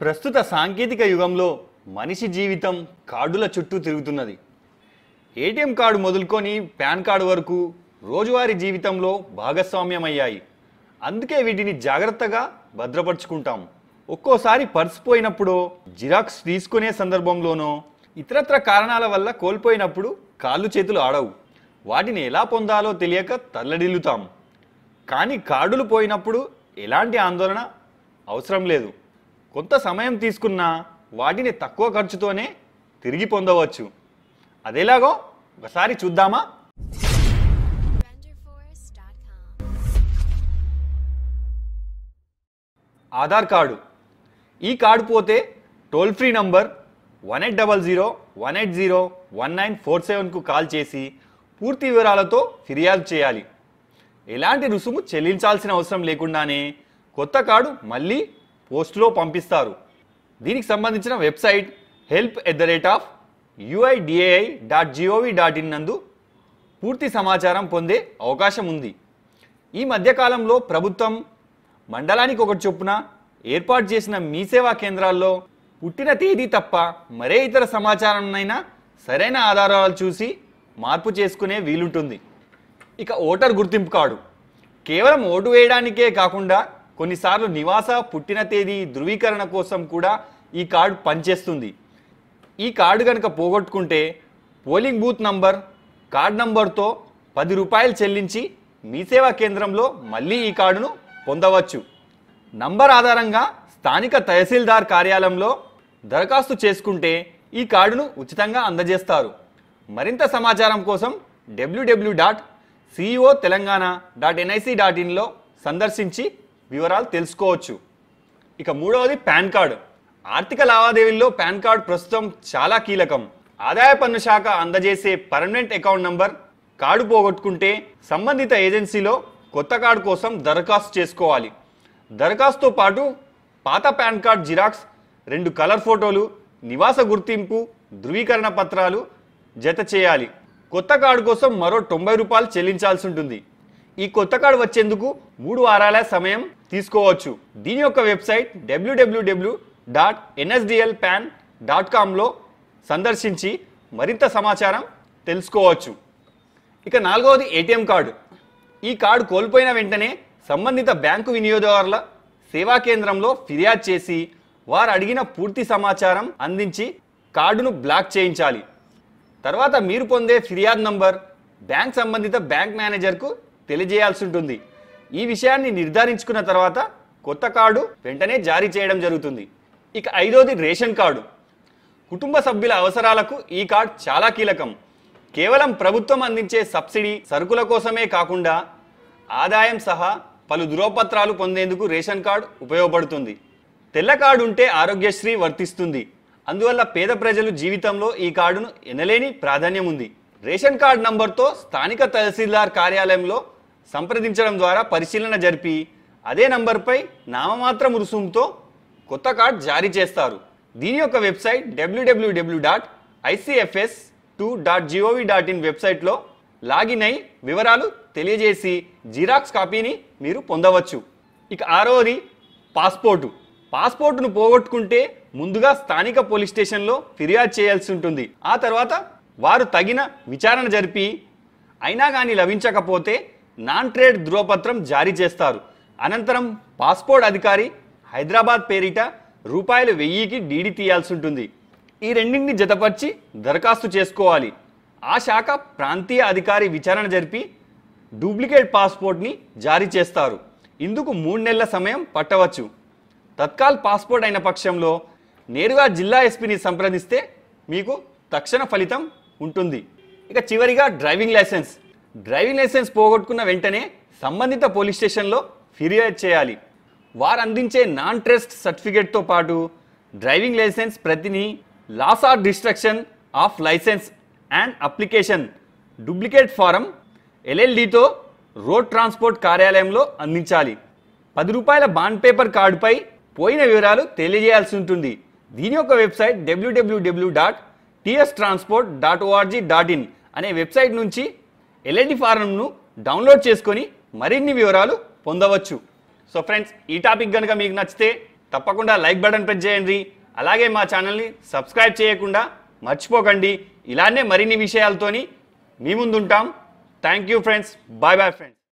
ప్రస్తుత సాంకేతిక యుగంలో మనిషి జీవితం కార్డుల చుట్టూ తిరుగుతున్నది. ఏటీఎం కార్డు మొదలుకొని పాన్ కార్డు వరకు రోజువారీ జీవితంలో భాగస్వామ్యమయ్యాయి. అందుకే వీటిని జాగ్రత్తగా భద్రపరుచుకుంటాం. ఒక్కోసారి పర్స్ పోయినప్పుడో జిరాక్స్ తీసుకునే సందర్భంలోనో ఇతరత్ర కారణాల వల్ల కోల్పోయినప్పుడు కాళ్ళు చేతులు ఆడవు. వాటిని ఎలా పొందాలో తెలియక తల్లడిల్లుతాం. కానీ కార్డులు పోయినప్పుడు ఎలాంటి ఆందోళన? అవసరం లేదు. కొంత సమయం తీసుకున్నా వాటిని తక్కువ ఖర్చుతోనే తిరిగి పొందవచ్చు. అదేలాగో ఒకసారి చూద్దామా? ఆధార్ కార్డు. ఈ కార్డు పోతే toll free number one eight double zero one eight zero one nine four సెవెన్కు call చేసి పూర్తి వివరాలతో ఫిర్యాదు చేయాలి. ఎలాంటి రుసుము చెల్లించాల్సిన అవసరం లేకుండానే కొత్త కార్డు మళ్ళీ పోస్టులో పంపిస్తారు. దీనికి సంబంధించిన website help at the rate of UIDAI dot GOV dot in నందు పూర్తి సమాచారం పొందే అవకాశం ఉంది. ఈ మధ్యకాలంలో ప్రభుత్వం మండలానికి ఒకటి చొప్పున ఏర్పాటు చేసిన మీ సేవా కేంద్రాల్లో పుట్టిన తేదీ తప్ప మరే ఇతర సమాచారంనైనా సరైన ఆధారాలు చూసి మార్పు చేసుకునే వీలుంటుంది. ఇక ఓటర్ గుర్తింపు కార్డు. కేవలం ఓటు వేయడానికే కాకుండా కొన్నిసార్లు నివాస పుట్టిన తేదీ ధృవీకరణ కోసం కూడా ఈ కార్డు పనిచేస్తుంది. ఈ కార్డు కనుక పోగొట్టుకుంటే పోలింగ్ బూత్ నంబర్ కార్డ్ నంబర్తో పది రూపాయలు చెల్లించి మీ సేవా కేంద్రంలో మళ్ళీ ఈ కార్డును పొందవచ్చు. నంబర్ ఆధారంగా స్థానిక తహసీల్దార్ కార్యాలయంలో దరఖాస్తు చేసుకుంటే ఈ కార్డును ఉచితంగా అందజేస్తారు. మరింత సమాచారం కోసం WWW dot CEO Telangana dot NIC dot ఇన్లో సందర్శించి వివరాలు తెలుసుకోవచ్చు. ఇక మూడవది పాన్ కార్డు. ఆర్థిక లావాదేవీల్లో పాన్ కార్డు ప్రస్తుతం చాలా కీలకం. ఆదాయ పన్ను శాఖ అందజేసే పర్మనెంట్ అకౌంట్ నంబర్ కార్డు పోగొట్టుకుంటే సంబంధిత ఏజెన్సీలో కొత్త కార్డు కోసం దరఖాస్తు చేసుకోవాలి. దరఖాస్తుతో పాటు పాత పాన్ కార్డ్ జిరాక్స్ రెండు కలర్ ఫోటోలు నివాస గుర్తింపు ధృవీకరణ పత్రాలు జత చేయాలి. కొత్త కార్డు కోసం మరో తొంభై రూపాయలు చెల్లించాల్సి ఉంటుంది. ఈ కొత్త కార్డు వచ్చేందుకు మూడు వారాల సమయం తీసుకోవచ్చు. దీని యొక్క website WWW dot NSDL PAN dot కామ్లో సందర్శించి మరింత సమాచారం తెలుసుకోవచ్చు. ఇక నాలుగవది ఏటీఎం కార్డు. ఈ కార్డు కోల్పోయిన వెంటనే సంబంధిత బ్యాంకు వినియోగదారుల సేవా కేంద్రంలో ఫిర్యాదు చేసి వారు అడిగిన పూర్తి సమాచారం అందించి కార్డును బ్లాక్ చేయించాలి. తర్వాత మీరు పొందే ఫిర్యాదు నంబర్ బ్యాంక్ సంబంధిత బ్యాంక్ మేనేజర్కు తెలియజేయాల్సి ఉంటుంది. ఈ విషయాన్ని నిర్ధారించుకున్న తర్వాత కొత్త కార్డు వెంటనే జారీ చేయడం జరుగుతుంది. ఇక ఐదోది రేషన్ కార్డు. కుటుంబ సభ్యుల అవసరాలకు ఈ కార్డ్ చాలా కీలకం. కేవలం ప్రభుత్వం అందించే సబ్సిడీ సరుకుల కోసమే కాకుండా ఆదాయం సహా పలు ధృవపత్రాలు పొందేందుకు రేషన్ కార్డు ఉపయోగపడుతుంది. తెల్ల కార్డు ఉంటే ఆరోగ్యశ్రీ వర్తిస్తుంది. అందువల్ల పేద ప్రజలు జీవితంలో ఈ కార్డును ఎనలేని ప్రాధాన్యం ఉంది. రేషన్ కార్డు నంబర్తో స్థానిక తహసీల్దార్ కార్యాలయంలో సంప్రదించడం ద్వారా పరిశీలన జరిపి అదే నంబర్పై నామమాత్రం రుసుముతో కొత్త కార్డ్ జారీ చేస్తారు. దీని యొక్క website WWW dot ICFS two dot GOV dot in వెబ్సైట్లో లాగిన్ అయి వివరాలు తెలియజేసి జిరాక్స్ కాపీని మీరు పొందవచ్చు. ఇక ఆరవది పాస్పోర్టు. పాస్పోర్టును పోగొట్టుకుంటే ముందుగా స్థానిక పోలీస్ స్టేషన్లో ఫిర్యాదు చేయాల్సి ఉంటుంది. ఆ తర్వాత వారు తగిన విచారణ జరిపి అయినా కానీ లభించకపోతే నాన్ ట్రేడ్ ధృవపత్రం జారీ చేస్తారు. అనంతరం పాస్పోర్ట్ అధికారి హైదరాబాద్ పేరిట రూపాయలు వెయ్యికి డీడీ తీయాల్సి ఉంటుంది ఈ రెండింటిని జతపరిచి దరఖాస్తు చేసుకోవాలి. ఆ శాఖ ప్రాంతీయ అధికారి విచారణ జరిపి డూప్లికేట్ పాస్పోర్ట్ని జారీ చేస్తారు. ఇందుకు మూడు నెలల సమయం పట్టవచ్చు. తత్కాల్ పాస్పోర్ట్ అయిన పక్షంలో నేరుగా జిల్లా ఎస్పీని సంప్రదిస్తే మీకు తక్షణ ఫలితం ఉంటుంది. ఇక చివరిగా డ్రైవింగ్ లైసెన్స్. డ్రైవింగ్ లైసెన్స్ పోగొట్టుకున్న వెంటనే సంబంధిత పోలీస్ స్టేషన్లో ఫిర్యాదు చేయాలి. వారు అందించే నాన్ ట్రెస్ట్ సర్టిఫికేట్తో పాటు driving licence ప్రతిని loss or destruction of licence and application duplicate form ఎల్ఎల్డితో road transport కార్యాలయంలో అందించాలి. పది రూపాయల బాండ్ పేపర్ కార్డుపై పోయిన వివరాలు తెలియజేయాల్సి ఉంటుంది. దీని యొక్క website WWW dot TS transport dot org dot in అనే వెబ్సైట్ నుంచి ఎల్ఐడి ఫారంను డౌన్లోడ్ చేసుకొని మరిన్ని వివరాలు పొందవచ్చు. సో ఫ్రెండ్స్ ఈ టాపిక్ కనుక మీకు నచ్చితే తప్పకుండా లైక్ బటన్ ప్రెస్ చేయండి. అలాగే మా ఛానల్ని సబ్స్క్రైబ్ చేయకుండా మర్చిపోకండి. ఇలానే మరిన్ని విషయాలతోని మీ ముందుంటాం. Thank you friends bye bye friends